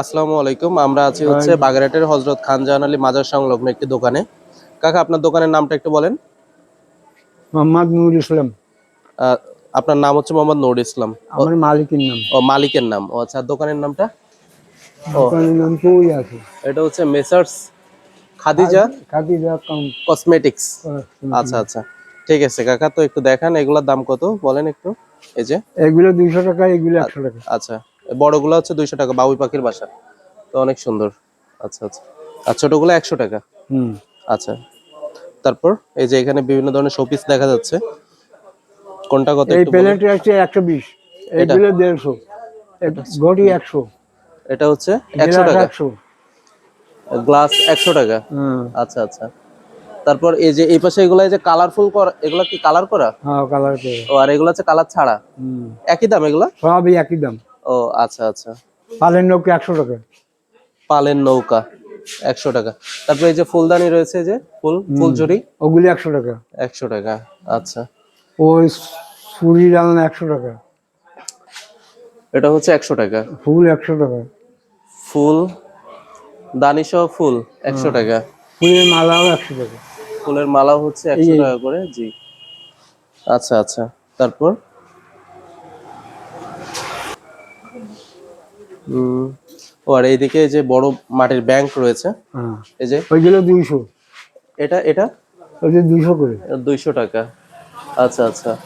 আসসালামু আলাইকুম আমরা আছি হচ্ছে বাগেরহাটের হজরত খানজাহান আলী মাজার সংলগ্ন একটি দোকানে। কাকা আপনার দোকানের নামটা একটু বলেন। মোহাম্মদ নুর ইসলাম। আপনার নাম হচ্ছে মোহাম্মদ নূর ইসলাম। আমার মালিকের নাম। ও মালিকের নাম। ও আচ্ছা দোকানের নামটা? দোকানের নাম কই আছে? এটা হচ্ছে messrs Khadija khadi account cosmetics. আচ্ছা আচ্ছা ঠিক আছে কাকা তো একটু দেখান এগুলোর দাম কত? বলেন একটু এই যে। এগুলো দুইশো টাকা এগুলো একশো টাকা। আচ্ছা। বড়গুলো হচ্ছে দুইশো টাকা বাবুই পাখির বাসা। তো অনেক সুন্দর। আচ্ছা আচ্ছা। আর ছোটগুলো একশো টাকা। হুম। আচ্ছা। তারপর এই যে এখানে বিভিন্ন ধরনের শোপিস দেখা যাচ্ছে। কোনটা কত এই? প্লেটটা আছে একশো বিশ। এগুলো দেড়শো। ঘটি একশো। এটা হচ্ছে একশো টাকা। একশো। গ্লাস একশো টাকা। হ্যাঁ আচ্ছা আচ্ছা। তারপর এই যে এই পাশে এগুলো এই যে কালারফুল করা এগুলো কি কালার করা? হ্যাঁ কালার করে। ও আর এগুলো হচ্ছে কালার ছাড়া। হুম। একই দাম এগুলো? সবই একই দাম। ও আচ্ছা আচ্ছা। পালের নৌকা একশো টাকা। পালের নৌকা একশো টাকা। তারপর এই যে ফুলদানি রয়েছে যে ফুল ফুলঝুরি? ওগুলি একশো টাকা। একশো টাকা আচ্ছা। ওই সুরি রান্না একশো টাকা। এটা হচ্ছে একশো টাকা। ফুল একশো টাকা। ফুল দানি সহ ফুল একশো টাকা। ফুলের মালাও একশো টাকা। ফুলের মালা হচ্ছে একশো টাকা করে জি। আচ্ছা আচ্ছা। তারপর? ও আর এইদিকে যে বড় মাটির ব্যাংক রয়েছে। হ্যাঁ। এই যে ওইগুলো দুইশো। এটা এটা? ওই যে দুইশো করে। দুইশো টাকা। আচ্ছা আচ্ছা।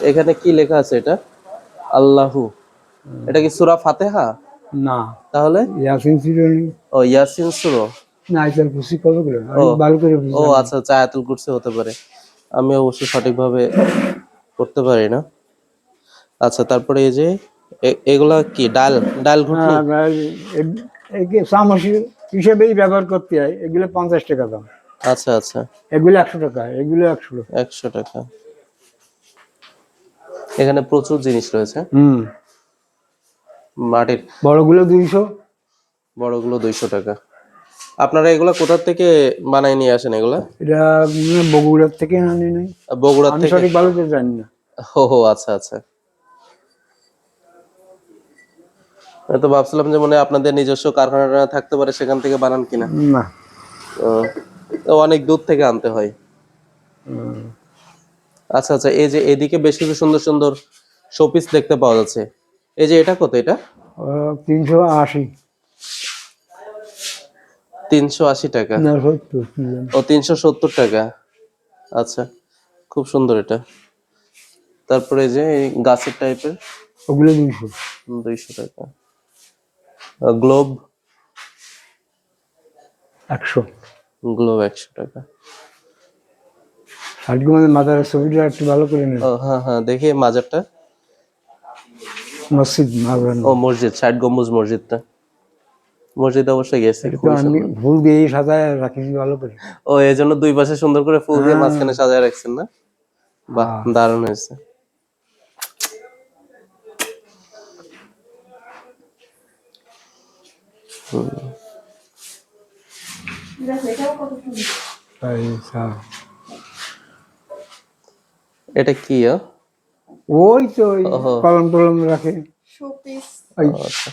এখানে কি লেখা আছে এটা? আল্লাহু। এটা কি সুরা ফাতেহা? না। তাহলে? ইয়াসিন সিরনি ও ইয়াসিন সুরো। না এটার খুশি কত করে? আমি ভালো করে ও আচ্ছা আচ্ছা আয়াতুল কুরসি হতে পারে। আমি অবশ্য সঠিকভাবে করতে পারি না। আচ্ছা তারপরে এই যে এগুলা কি ডাল ডাল ঘুটনি হ্যাঁ, চামচ হিসেবেই ব্যবহার করতে হয়। এগুলো পঞ্চাশ টাকা দাম। আচ্ছা আচ্ছা। এগুলো একশো টাকা এগুলো একশো টাকা। একশো টাকা। এখানে প্রচুর জিনিস রয়েছে। হুম। মাটির। বড়গুলো দুইশো। বড়গুলো দুইশো টাকা। আপনারা এগুলা কোথা থেকে বানাই নিয়ে আসেন এগুলা? এটা বগুড়ার থেকে আনি নাই। বগুড়া আমি থেকে? সঠিক ভালো জানি না। ও আচ্ছা আচ্ছা আমি তো ভাবছিলাম যে মনে আপনাদের নিজস্ব কারখানা থাকতে পারে সেখান থেকে বানান কিনা। না। তো অনেক দূর থেকে আনতে হয়। আচ্ছা আচ্ছা এই যে এদিকে বেশ কিছু সুন্দর সুন্দর শোপিস দেখতে পাওয়া যাচ্ছে। এই যে এটা কত এটা? তিনশো আশি। তিনশো আশি টাকা। ও তিনশো সত্তর টাকা। আচ্ছা খুব সুন্দর এটা। তারপরে যে গাছের টাইপের ওগুলো দুইশো। দুইশো টাকা। গ্লোব একশো। গ্লোব একশো টাকা। ছবিটা একটু ভালো করে নেন। হ্যাঁ হ্যাঁ দেখি মাজারটা। মসজিদ ও মসজিদ ষাট গম্বুজ মসজিদটা। মসজিদ অবশ্যই গেছে ফুল দিয়ে সাজায় রাখি ভালো করে। ও এই জন্য দুই পাশে সুন্দর করে ফুল দিয়ে মাঝখানে সাজায় রাখছেন না? বাহ। দারুণ হয়েছে। এটা কি ওই তো কলম টলম রাখে। আচ্ছা।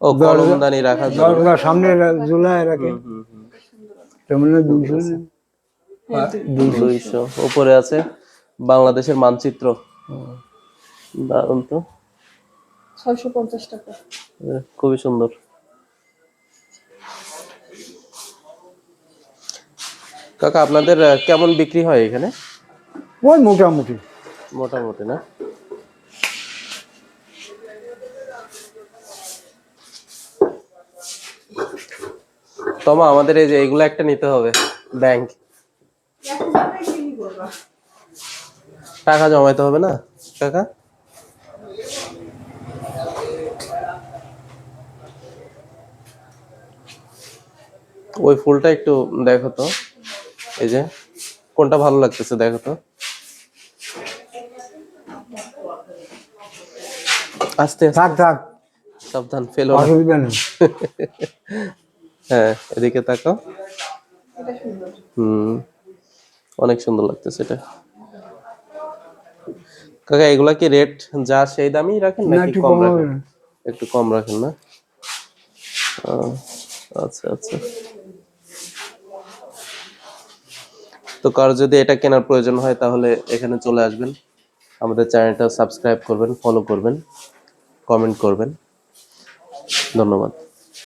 ও কলমদানি রাখার জন্য। সামনে ঝুলায় রাখে। তেমন দুইশো দুইশো। উপরে আছে বাংলাদেশের মানচিত্র। দারুণ তো। ছয়শো পঞ্চাশ টাকা। খুবই সুন্দর। কাকা আপনাদের কেমন বিক্রি হয় এখানে? ওই মোটামুটি। মোটামুটি না? তমা আমাদের এই যে এগুলো একটা নিতে হবে ব্যাংক। টাকা জমাইতে হবে না কাকা? ওই ফুলটা একটু দেখো তো। এই যে কোনটা ভালো লাগতেছে দেখো তো। আস্তে থাক থাক। সাবধান ফেলো না। অসুবিধা নেই হ্যাঁ এদিকে তাকাও। হুম অনেক সুন্দর লাগতেছে এটা। কাকা এগুলা কি রেট যা সেই দামই রাখেন না নাকি একটু কম রাখেন? একটু কম রাখেন না? আচ্ছা আচ্ছা। তো কার যদি এটা কেনার প্রয়োজন হয়, তাহলে এখানে চলে আসবেন। আমাদের চ্যানেলটা সাবস্ক্রাইব করবেন ফলো করবেন কমেন্ট করবেন। ধন্যবাদ।